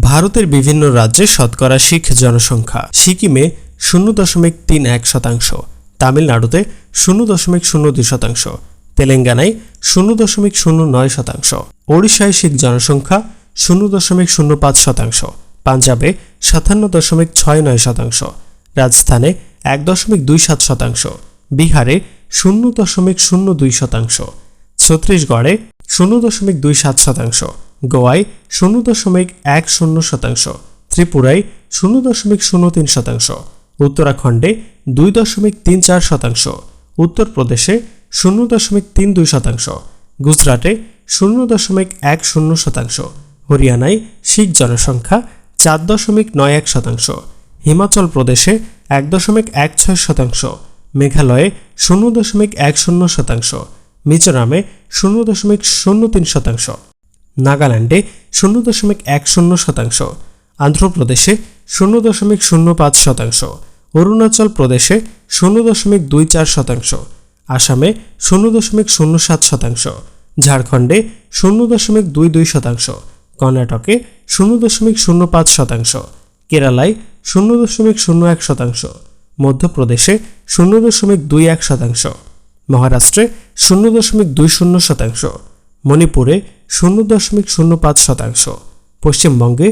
ভারতের বিভিন্ন রাজ্যে শতকরা শিখ জনসংখ্যা। সিকিমে শূন্য দশমিক তিন এক শতাংশ, তামিলনাড়ুতে শূন্য দশমিক শূন্য দুই শতাংশ, তেলেঙ্গানায় শূন্য দশমিক শূন্য নয় শতাংশ, ওড়িশায় শিখ জনসংখ্যা শূন্য দশমিক শূন্য পাঁচ শতাংশ, পাঞ্জাবে সাতান্ন দশমিক ছয় নয় শতাংশ, রাজস্থানে এক দশমিক দুই সাত শতাংশ, বিহারে শূন্য দশমিক শূন্য দুই শতাংশ, ছত্তিশগড়ে শূন্য দশমিক দুই সাত শতাংশ গোয়ায় শূন্য দশমিক এক শূন্য শতাংশ, ত্রিপুরায় শূন্য দশমিক শূন্য তিন শতাংশ, উত্তরাখণ্ডে দুই দশমিক তিন চার শতাংশ, উত্তরপ্রদেশে শূন্য দশমিক তিন দুই শতাংশ, গুজরাটে শূন্য দশমিক এক শূন্য শতাংশ, হরিয়ানায় শিখ জনসংখ্যা চার দশমিক নয় এক শতাংশ, হিমাচল প্রদেশে এক দশমিক এক ছয় শতাংশ, মেঘালয়ে শূন্য দশমিক এক শূন্য শতাংশ, মিজোরামে শূন্য দশমিক শূন্য তিন শতাংশ। নাগাল্যান্ডে শূন্য দশমিক এক শূন্য শতাংশ অন্ধ্রপ্রদেশে শূন্য দশমিক শূন্য পাঁচ শতাংশ, অরুণাচল প্রদেশে শূন্য দশমিক দুই চার শতাংশ, আসামে শূন্য দশমিক শূন্য সাত শতাংশ, ঝাড়খণ্ডে শূন্য দশমিক দুই দুই শতাংশ, কর্ণাটকে শূন্য দশমিক শূন্য পাঁচ শতাংশ, কেরালায় শূন্য দশমিক শূন্য এক শতাংশ, মধ্যপ্রদেশে শূন্য দশমিক দুই এক শতাংশ, মহারাষ্ট্রে শূন্য দশমিক দুই শূন্য শতাংশ, মণিপুরে শূন্য দশমিক শূন্য পাঁচ শতাংশ। পশ্চিমবঙ্গে